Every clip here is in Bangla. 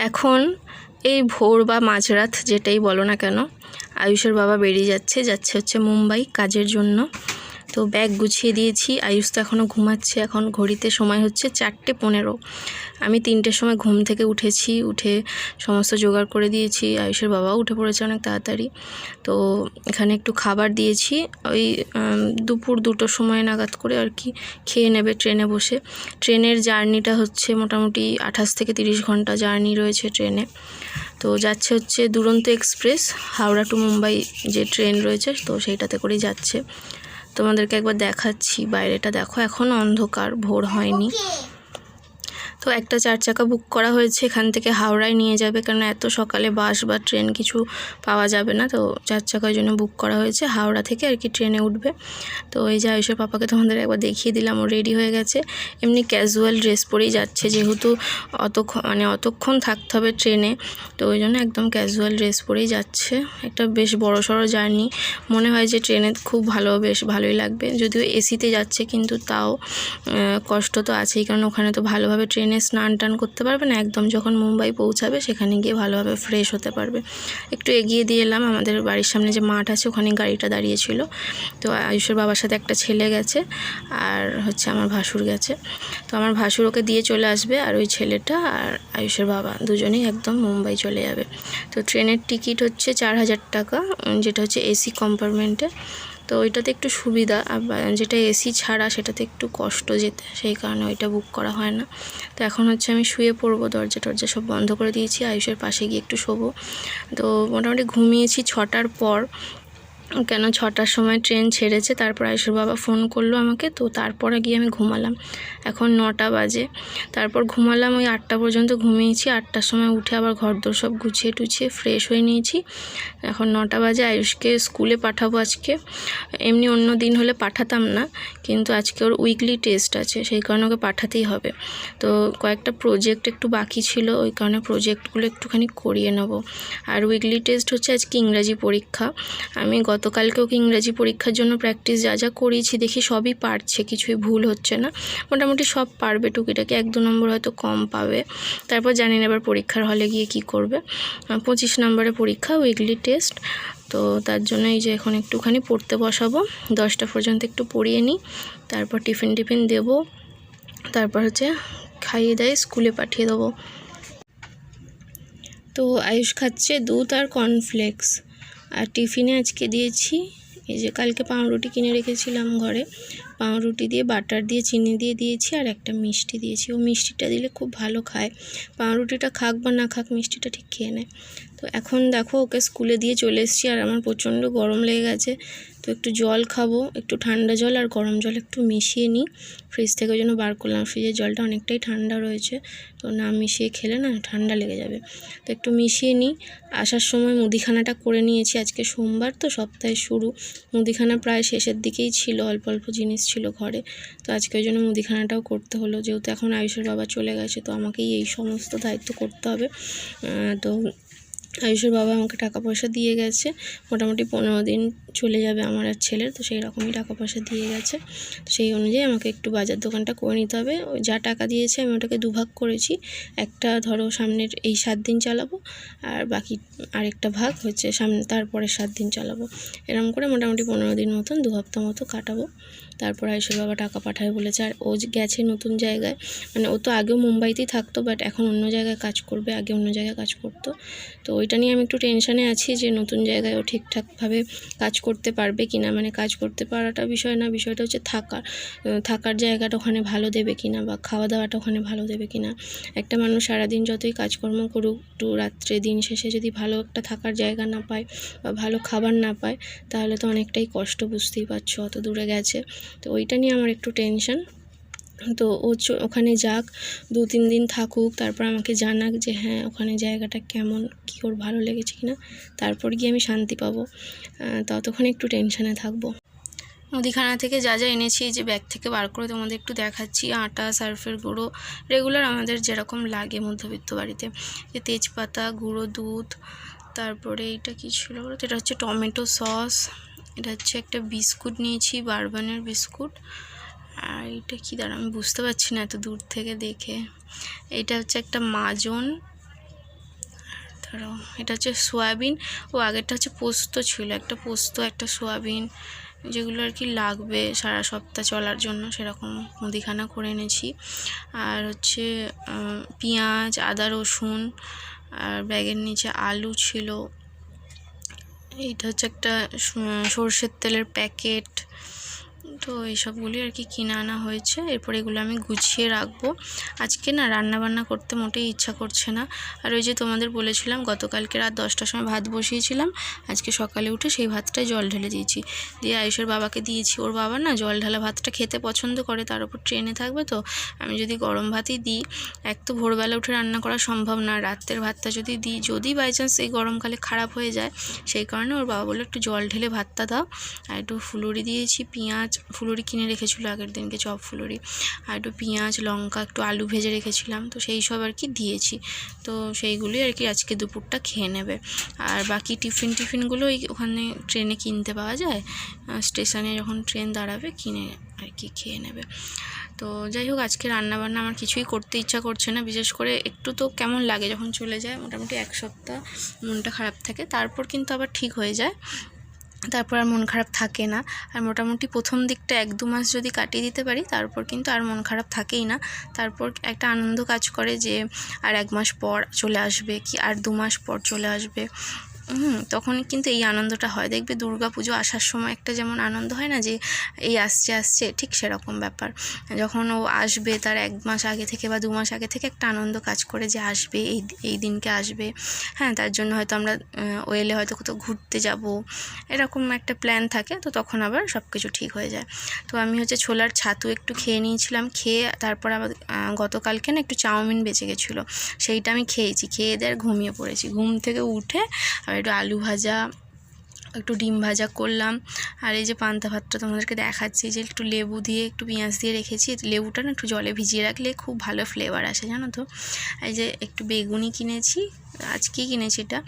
এখন এই ভোর বা মাঝরাত যেটাই বলো না কেন, আয়ুষের বাবা বেরিয়ে যাচ্ছে যাচ্ছে হচ্ছে মুম্বাই কাজের জন্য। তো ব্যাগ গুছিয়ে দিয়েছি। আয়ুষ তো এখনও ঘুমাচ্ছে। এখন ঘড়িতে সময় হচ্ছে চারটে পনেরো। আমি তিনটের সময় ঘুম থেকে উঠেছি, উঠে সমস্ত জোগাড় করে দিয়েছি। আয়ুষের বাবাও উঠে পড়েছে অনেক তাড়াতাড়ি। তো এখানে একটু খাবার দিয়েছি। ওই দুপুর দুটোর সময় নাগাদ করে আর কি খেয়ে নেবে ট্রেনে বসে। ট্রেনের জার্নিটা হচ্ছে মোটামুটি আঠাশ থেকে তিরিশ ঘণ্টা জার্নি রয়েছে ট্রেনে। তো যাচ্ছে হচ্ছে দুরন্ত এক্সপ্রেস, হাওড়া টু মুম্বাই যে ট্রেন রয়েছে, তো সেইটাতে করেই যাচ্ছে। তোমাদেরকে একবার দেখাচ্ছি। বাইরেটা দেখো এখনও অন্ধকার ভোর হয়নি। তো একটা চার চাকা বুক করা হয়েছে, এখান থেকে হাওড়ায় নিয়ে যাবে। কারণ এত সকালে বাস বা ট্রেন কিছু পাওয়া যাবে না, তো চার চাকার জন্য বুক করা হয়েছে। হাওড়া থেকে আর কি ট্রেনে উঠবে। তো এই যে আয়ুষের পাপাকে তোমাদের একবার দেখিয়ে দিলাম, ও রেডি হয়ে গেছে। এমনি ক্যাজুয়াল ড্রেস পরেই যাচ্ছে, যেহেতু অতক্ষণ মানে অতক্ষণ থাকতে হবে ট্রেনে, তো ওই জন্য একদম ক্যাজুয়াল ড্রেস পরেই যাচ্ছে। একটা বেশ বড় সড়ো জার্নি। মনে হয় যে ট্রেনে খুব ভালো, বেশ ভালোই লাগবে। যদিও এসিতে যাচ্ছে, কিন্তু তাও কষ্ট তো আছেই, কারণ ওখানে তো ভালোভাবে ট্রেনে স্নান টান করতে পারবে না, একদম যখন মুম্বাই পৌঁছাবে সেখানে গিয়ে ভালোভাবে ফ্রেশ হতে পারবে। একটু এগিয়ে দিয়ে এলাম, আমাদের বাড়ির সামনে যে মাঠ আছে ওখানে গাড়িটা দাঁড়িয়েছিল। তো আয়ুষের বাবার সাথে একটা ছেলে গেছে আর হচ্ছে আমার ভাসুর গেছে। তো আমার ভাসুর ওকে দিয়ে চলে আসবে আর ওই ছেলেটা আর আয়ুষের বাবা দুজনেই একদম মুম্বাই চলে যাবে। তো ট্রেনের টিকিট হচ্ছে চার হাজার টাকা, যেটা হচ্ছে এসি কম্পার্টমেন্টে তো ওইটাতে একটু সুবিধা। যেটা এসি ছাড়া সেটাতে একটু কষ্ট যেতে, সেই কারণে ওইটা বুক করা হয় না। তো এখন হচ্ছে আমি শুয়ে পড়ব, দরজা টরজা সব বন্ধ করে দিয়েছি, আয়ুষের পাশে গিয়ে একটু শোবো। তো মোটামুটি ঘুমিয়েছি ছটার পর। কেন ছটার সময় ট্রেন ছেড়েছে? তারপর আয়ুষের বাবা ফোন করল আমাকে, তো তারপরে গিয়ে আমি ঘুমালাম। এখন নটা বাজে। তারপর ঘুমালাম, ওই আটটা পর্যন্ত ঘুমিয়েছি। আটটার সময় উঠে আবার ঘর দোর সব গুছিয়ে টুছিয়ে ফ্রেশ হয়ে নিয়েছি। এখন নটা বাজে, আয়ুষকে স্কুলে পাঠাবো আজকে। এমনি অন্য দিন হলে পাঠাতাম না, কিন্তু আজকে ওর উইকলি টেস্ট আছে, সেই কারণে ওকে পাঠাতেই হবে। তো কয়েকটা প্রজেক্ট একটু বাকি ছিল, ওই কারণে প্রজেক্টগুলো একটুখানি করিয়ে নেব। আর উইকলি টেস্ট হচ্ছে আজকে ইংরাজি পরীক্ষা। আমি গতকালকেও কি ইংরাজি পরীক্ষার জন্য প্র্যাকটিস যা যা করিয়েছি দেখি সবই পারছে, কিছুই ভুল হচ্ছে না। মোটামুটি সব পারবে, টুকিটাকি এক দু নম্বর হয়তো কম পাবে। তারপর জানি না এবার পরীক্ষার হলে গিয়ে কি করবে। পঁচিশ নম্বরের পরীক্ষা, উইকলি টেস্ট। তো তার জন্য এই যে এখন একটুখানি পড়তে বসাবো। দশটা পর্যন্ত একটু পড়িয়ে নিই। তারপর টিফিন টিফিন দেবো। তারপর হচ্ছে খাইয়ে দাইয়ে স্কুলে পাঠিয়ে দেবো। তো আয়ুষ খাচ্ছে দুধ আর কর্নফ্লেক্স। আর টিফিনে আজকে দিয়েছি, এই যে কালকে পাউরুটি কিনে রেখেছিলাম ঘরে। পাউরুটি দিয়ে, বাটার দিয়ে, চিনি দিয়ে দিয়েছি আর একটা মিষ্টি দিয়েছি। ও মিষ্টিটা দিলে খুব ভালো খায়। পাউরুটিটা খাক বা না খাক, মিষ্টিটা ঠিক খেয়ে নেয়। তো এখন দেখো, ওকে স্কুলে দিয়ে চলে এসেছি আর আমার প্রচণ্ড গরম লেগে গেছে। তো একটু জল খাব, একটু ঠান্ডা জল আর গরম জল একটু মিশিয়ে নিই। ফ্রিজ থেকে জন্য বার করলাম। ফ্রিজের জলটা অনেকটাই ঠান্ডা রয়েছে। তো না মিশিয়ে খেলে না ঠান্ডা লেগে যাবে। তো একটু মিশিয়ে নিই। আসার সময় মুদিখানাটা করে নিয়েছি। আজকে সোমবার তো সপ্তাহে শুরু। মুদিখানা প্রায় শেষের দিকেই ছিল। অল্প অল্প জিনিস ছিল ঘরে। তো আজকে ওই জন্য মুদিখানাটাও করতে হলো। যেহেতু এখন আয়ুষের বাবা চলে গেছে, তো আমাকেই এই সমস্ত দায়িত্ব করতে হবে। তো আয়ুষের বাবা আমাকে টাকা পয়সা দিয়ে গেছে। মোটামুটি পনেরো দিন চলে যাবে আমার আর ছেলের, তো সেই রকমই টাকা পয়সা দিয়ে গেছে। তো সেই অনুযায়ী আমাকে একটু বাজার দোকানটা করে নিতে হবে। যা টাকা দিয়েছে আমি ওটাকে দুভাগ করেছি। একটা ধরো সামনের এই সাত দিন চালাবো, আর বাকি আরেকটা ভাগ হচ্ছে সামনে তারপরে সাত দিন চালাবো। এরকম করে মোটামুটি পনেরো দিন মতন, দু হপ্তাহ মতো কাটাবো। তারপর আয়ুষের বাবা টাকা পাঠাবে বলেছে। আর ও গেছে নতুন জায়গায় মানে ও তো আগেও মুম্বাইতেই থাকতো বাট এখন অন্য জায়গায় কাজ করবে, আগে অন্য জায়গায় কাজ করতো। তো ওইটা নিয়ে আমি একটু টেনশানে আছি যে নতুন জায়গায় ও ঠিকঠাকভাবে কাজ করতে পারবে কি না মানে কাজ করতে পারাটা বিষয় না, বিষয়টা হচ্ছে থাকার। থাকার জায়গাটা ওখানে ভালো দেবে কি না বা খাওয়া দাওয়াটা ওখানে ভালো দেবে কি না একটা মানুষ সারাদিন যতই কাজকর্ম করুক, একটু রাত্রে দিন শেষে যদি ভালো একটা থাকার জায়গা না পায় বা ভালো খাবার না পায়, তাহলে তো অনেকটাই কষ্ট, বুঝতেই পারছ, অত দূরে গেছে। তো ওইটা নিয়ে আমার একটু টেনশন তো ও ওখানে যাক দু তিন দিন থাকুক, তারপর আমাকে জানাক যে হ্যাঁ ওখানে জায়গাটা কেমন, কী ওর ভালো লেগেছে কিনা। তারপর গিয়ে আমি শান্তি পাবো। ততক্ষণ একটু টেনশানে থাকব। মুদিখানা থেকে যা যা এনেছি যে ব্যাগ থেকে বার করে তোমাদের একটু দেখাচ্ছি। আটা, সার্ফের গুঁড়ো রেগুলার আমাদের যেরকম লাগে মধ্যবিত্ত বাড়িতে। যে তেজপাতা, গুঁড়ো, দুধ, তারপরে এটা কী ছিল এটা হচ্ছে টমেটো সস এটা হচ্ছে একটা বিস্কুট নিয়েছি, বারবানের বিস্কুট। আর এটা কি দাঁড়া, আমি বুঝতে পারছি না এত দূর থেকে দেখে। এটা হচ্ছে একটা মাজন। ধরো, এটা হচ্ছে সোয়াবিন। ও, আগেরটা হচ্ছে পোস্ত ছিল, একটা পোস্ত, একটা সোয়াবিন, যেগুলো আর কি লাগবে সারা সপ্তাহ চলার জন্য, সেরকম মুদিখানা করে এনেছি। আর হচ্ছে পেঁয়াজ, আদা, রসুন, আর ব্যাগের নিচে আলু ছিল। এইটা হচ্ছে একটা সর্ষের তেলের প্যাকেট তো এইসবগুলি আর কি কিনে আনা হয়েছে। এরপর এগুলো আমি গুছিয়ে রাখব। আজকে না রান্না বান্না করতে মোটেই ইচ্ছা করছে না। আর ওই যে তোমাদের বলেছিলাম, গতকালকে রাত দশটার সময় ভাত বসিয়েছিলাম। আজকে সকালে উঠে সেই ভাতটাই জল ঢেলে দিয়েছি। দিয়ে আয়ুষের বাবাকে দিয়েছি। ওর বাবা না জল ঢালা ভাতটা খেতে পছন্দ করে, তার উপর ট্রেনে থাকবে তো। আমি যদি গরম ভাতই দিই, এক তো ভোরবেলা উঠে রান্না করা সম্ভব না। রাতের ভাতটা যদি দিই, যদি বাই চান্স এই গরমকালে খারাপ হয়ে যায়, সেই কারণে ওর বাবা বলল একটু জল ঢেলে ভাতটা দাও। আর একটু ফুলুরি দিয়েছি, পেঁয়াজ ফুলুরি কিনে রেখেছিলো আগের দিনকে, চপ ফুলুরি আর একটু পেঁয়াজ, লঙ্কা, একটু আলু ভেজে রেখেছিলাম। তো সেই সব আর কি দিয়েছি। তো সেইগুলোই আর কি আজকে দুপুরটা খেয়ে নেবে। আর বাকি টিফিন টিফিনগুলো ওই ওখানে ট্রেনে কিনতে পাওয়া যায়। স্টেশনে যখন ট্রেন দাঁড়াবে কিনে আর কি খেয়ে নেবে। তো যাই হোক, আজকে রান্নাবান্না আমার কিছুই করতে ইচ্ছা করছে না। বিশেষ করে একটু তো কেমন লাগে যখন চলে যায়, মোটামুটি এক সপ্তাহ মনটা খারাপ থাকে, তারপর কিন্তু আবার ঠিক হয়ে যায়। তারপর আর মন খারাপ থাকে না। আর মোটামুটি প্রথম দিকটা এক দু মাস যদি কাটিয়ে দিতে পারি তারপর কিন্তু আর মন খারাপ থাকেই না। তারপর একটা আনন্দ কাজ করে যে, আর এক মাস পর চলে আসবে কি, আর দু মাস পর চলে আসবে। হুম তখন কিন্তু এই আনন্দটা হয়। দেখবে দুর্গা পুজো আসার সময় একটা যেমন আনন্দ হয় না যে এই আসছে আসছে ঠিক সেরকম ব্যাপার। যখন ও আসবে তার এক মাস আগে থেকে বা দু মাস আগে থেকে একটা আনন্দ কাজ করে যে আসবে এই এই দিনকে আসবে। হ্যাঁ তার জন্য হয়তো আমরা আহ, ও এলে হয়তো কোথাও ঘুরতে যাব। এরকম একটা প্ল্যান থাকে তো তখন আবার সব কিছু ঠিক হয়ে যায়। তো আমি হচ্ছে ছোলার ছাতু একটু খেয়ে নিয়েছিলাম। খেয়ে তারপর আবার গতকালকে না একটু চাউমিন বেঁচে গেছিল। সেইটা আমি খেয়েছি। খেয়ে দেয় আর ঘুমিয়ে পড়েছি। ঘুম থেকে উঠে আবার একটু আলু ভাজা, একটু ডিম ভাজা করলাম। আর এই যে পান্তা ভাতটা তোমাদেরকে দেখাচ্ছি, যে একটু লেবু দিয়ে, একটু পেঁয়াজ দিয়ে রেখেছি। লেবুটা না একটু জলে ভিজিয়ে রাখলে খুব ভালো ফ্লেভার আসে, জানো তো? এই যে একটু বেগুনি কিনেছি আজকেই কিনেছি এটা,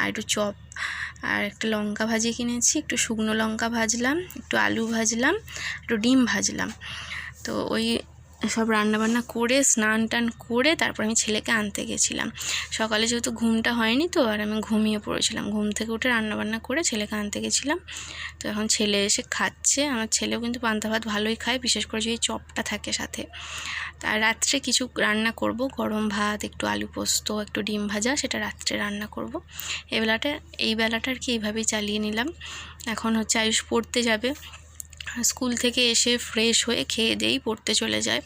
আর একটু চপ, আর একটা লঙ্কা ভাজি কিনেছি, একটু শুকনো লঙ্কা ভাজলাম, একটু আলু ভাজলাম, একটু ডিম ভাজলাম। তো ওই সব রান্নাবান্না করে, স্নান টান করে তারপর আমি ছেলেকে আনতে গেছিলাম। সকালে যেহেতু ঘুমটা হয়নি তো, আর আমি ঘুমিয়ে পড়েছিলাম। ঘুম থেকে উঠে রান্নাবান্না করে ছেলেকে আনতে গেছিলাম। তো এখন ছেলে এসে খাচ্ছে। আমার ছেলেও কিন্তু পান্তা ভাত ভালোই খায়, বিশেষ করে যদি চপটা থাকে সাথে। আর রাত্রে কিছু রান্না করব। গরম ভাত, একটু আলু পোস্ত, একটু ডিম ভাজা, সেটা রাত্রে রান্না করব। এই বেলাটা এই বেলাটা আর কি এইভাবেই চালিয়ে নিলাম। এখন হচ্ছে আয়ুষ পড়তে যাবে। স্কুল থেকে এসে ফ্রেশ হয়ে খেয়ে দিয়েই পড়তে চলে যায়।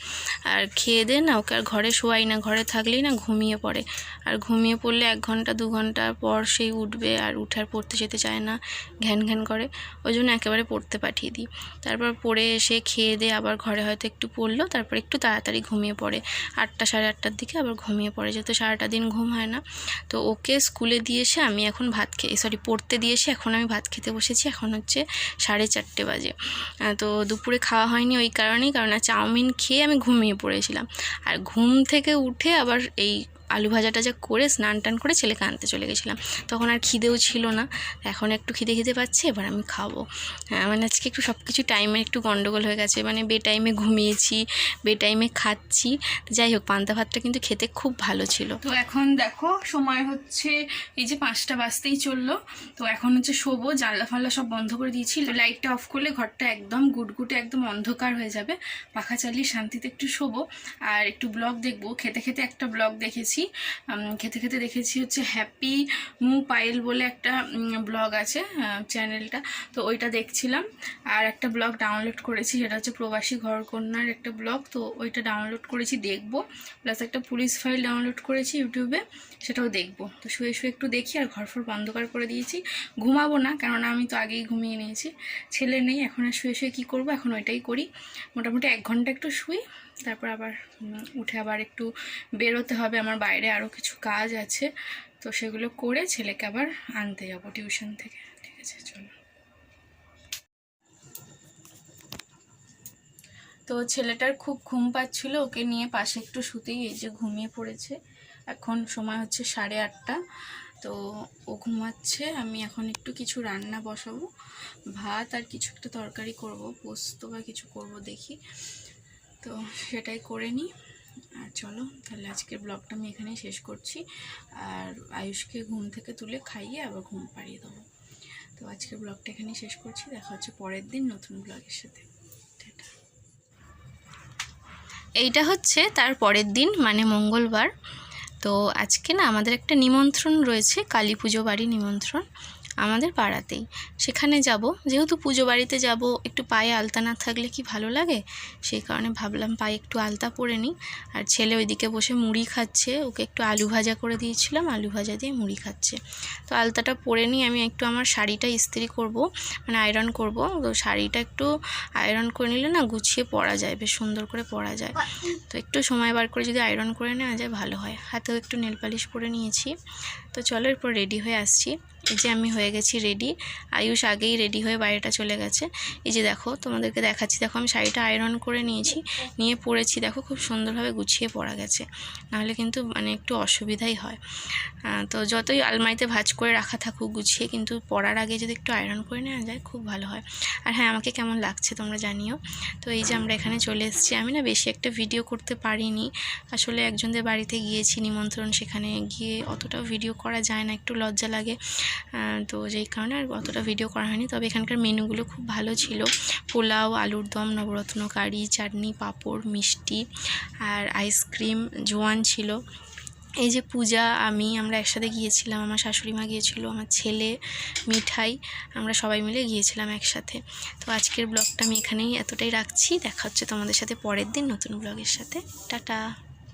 আর খেয়ে দিয়ে না ওকে আর ঘরে শোয়াই না, ঘরে থাকলেই না ঘুমিয়ে পড়ে। আর ঘুমিয়ে পড়লে এক ঘণ্টা, দু ঘণ্টা পর সেই উঠবে আর উঠে আর পড়তে যেতে চায় না, ঘ্যান ঘ্যান করে। ওই জন্য একেবারে পড়তে পাঠিয়ে দিই। তারপর পড়ে এসে খেয়ে দিয়ে আবার ঘরে হয়তো একটু পড়ল, তারপর একটু তাড়াতাড়ি ঘুমিয়ে পড়ে। আটটা, সাড়ে আটটার দিকে আবার ঘুমিয়ে পড়ে, যেহেতু সারাটা দিন ঘুম হয় না। তো ওকে স্কুলে দিয়ে এসে আমি এখন ভাত খেয়ে সরি পড়তে দিয়ে এসে এখন আমি ভাত খেতে বসেছি। এখন হচ্ছে সাড়ে চারটে বাজে। তো দুপুরে খাওয়া হয়নি ওই কারণেই, কারণ চাউমিন খেয়ে আমি ঘুমিয়ে পড়েছিলাম। আর ঘুম থেকে উঠে আবার এই আলু ভাজা টাজা করে স্নান টান করে ছেলেকে আনতে চলে গেছিলাম। তখন আর খিদেও ছিল না। এখন একটু খিদে খিদে পাচ্ছে, এবার আমি খাব। হ্যাঁ মানে আজকে একটু সব কিছু টাইমে একটু গন্ডগোল হয়ে গেছে। মানে বে টাইমে ঘুমিয়েছি, বে টাইমে খাচ্ছি। যাই হোক, পান্তা ভাতটা কিন্তু খেতে খুব ভালো ছিল। তো এখন দেখো, সময় হচ্ছে এই যে পাঁচটা বাজতেই চলল। তো এখন হচ্ছে শোবো, জানলা ফাল্লা সব বন্ধ করে দিয়েছি। লাইটটা অফ করলে ঘরটা একদম গুটগুটে একদম অন্ধকার হয়ে যাবে। পাখা চালিয়ে শান্তিতে একটু শোবো। আর একটু ব্লগ দেখব। খেতে খেতে একটা ব্লগ দেখেছি। উম, খেতে খেতে দেখেছি হচ্ছে হ্যাপি মু পায়েল বলে একটা ব্লগ আছে চ্যানেলটা তো ওইটা দেখছিলাম। আর একটা ব্লগ ডাউনলোড করেছি যেটা হচ্ছে প্রবাসী ঘরকন্যার একটা ব্লগ তো ওইটা ডাউনলোড করেছি দেখব। প্লাস একটা পুলিশ ফাইল ডাউনলোড করেছি ইউটিউবে সেটাও দেখব। তো শুয়ে শুয়ে একটু দেখি আর ঘর ফর বন্ধকার করে দিয়েছি। ঘুমাবো না কেননা আমি তো আগেই ঘুমিয়ে নিয়েছি। ছেলে নেই এখন আর শুয়ে শুয়ে কী করব? এখন ওইটাই করি। মোটামুটি এক ঘণ্টা একটু শুই তারপর আবার উঠে আবার একটু বেরোতে হবে। আমার বাইরে আরও কিছু কাজ আছে। তো সেগুলো করে ছেলেকে আবার আনতে যাব টিউশন থেকে। ঠিক আছে, চলো। তো ছেলেটার খুব ঘুম পাচ্ছিল। ওকে নিয়ে পাশে একটু শুতেই এই যে ঘুমিয়ে পড়েছে। এখন সময় হচ্ছে সাড়ে আটটা। তো ও ঘুমাচ্ছে। আমি এখন একটু কিছু রান্না বসাবো। ভাত আর কিছু একটা তরকারি করব, পোস্ত বা কিছু করব দেখি। তো সেটাই করে নিই। আর চলো, তাহলে আজকের ব্লগটা আমি এখানেই শেষ করছি। আর আয়ুষকে ঘুম থেকে তুলে খাইয়ে আবার ঘুম পাড়িয়ে দেবো। তো আজকের ব্লগটা এখানেই শেষ করছি। দেখা হচ্ছে পরের দিন নতুন ব্লগের সাথে। এইটা হচ্ছে তার পরের দিন মানে মঙ্গলবার। তো আজকে না আমাদের একটা নিমন্ত্রণ রয়েছে, কালী পুজো বাড়ি নিমন্ত্রণ। আমাদের পাড়াতেই। সেখানে যাব, যেহেতু পুজো বাড়িতে যাব, একটু পায়ে আলতা না থাকলে কি ভালো লাগে? সেই কারণে ভাবলাম পায়ে একটু আলতা পরে নিই। আর ছেলে ওইদিকে বসে মুড়ি খাচ্ছে, ওকে একটু আলু ভাজা করে দিয়েছিলাম, আলু ভাজা দিয়ে মুড়ি খাচ্ছে। তো আলতাটা পরে নিই আমি একটু আমার শাড়িটা ইস্ত্রি করব মানে আয়রন করব। তো শাড়িটা একটু আয়রন করে নিলে না গুছিয়ে পরা যায়, বেশ সুন্দর করে পরা যায়। তো একটু সময় বার করে যদি আয়রন করে নেওয়া যায়, ভালো হয়। হাতেও একটু নেল পালিশ পরে নিয়েছি। তো চলো এরপর রেডি হয়ে আসছি। এই যে আমি হয়ে গেছি রেডি আয়ুষ আগেই রেডি হয়ে বাড়িটা চলে গেছে। এই যে দেখো, তোমাদেরকে দেখাচ্ছি। দেখো, আমি শাড়িটা আয়রন করে নিয়েছি, নিয়ে পরেছি। দেখো, খুব সুন্দরভাবে গুছিয়ে পরা গেছে। নাহলে কিন্তু মানে একটু অসুবিধাই হয়। তো যতই আলমারিতে ভাজ করে রাখা থাকুক, গুছিয়ে কিন্তু পরার আগে যদি একটু আয়রন করে নেওয়া যায়, খুব ভালো হয়। আর হ্যাঁ আমাকে কেমন লাগছে তোমরা জানিও। তো এই যে আমরা এখানে চলে এসেছি। আমি না বেশি একটা ভিডিও করতে পারিনি। আসলে একজনদের বাড়িতে গিয়েছি, নিমন্ত্রণ সেখানে গিয়ে অতটাও ভিডিও করা যায় না। একটু লজ্জা লাগে। তো যেই কারণে আর অতটা ভিডিও করা হয়নি। তবে এখানকার মেনুগুলো খুব ভালো ছিল। পোলাও, আলুর দম, নবরত্ন, কারি, চাটনি, পাঁপড়, মিষ্টি আর আইসক্রিম জোয়ান ছিল। এই যে পূজা, আমি, আমরা একসাথে গিয়েছিলাম। আমার শাশুড়ি মা গিয়েছিল, আমার ছেলে, মিঠাই, আমরা সবাই মিলে গিয়েছিলাম একসাথে। তো আজকের ব্লগটা আমি এখানেই এতটাই রাখছি। দেখা হচ্ছে তোমাদের সাথে পরের দিন নতুন ব্লগের সাথে। টাটা!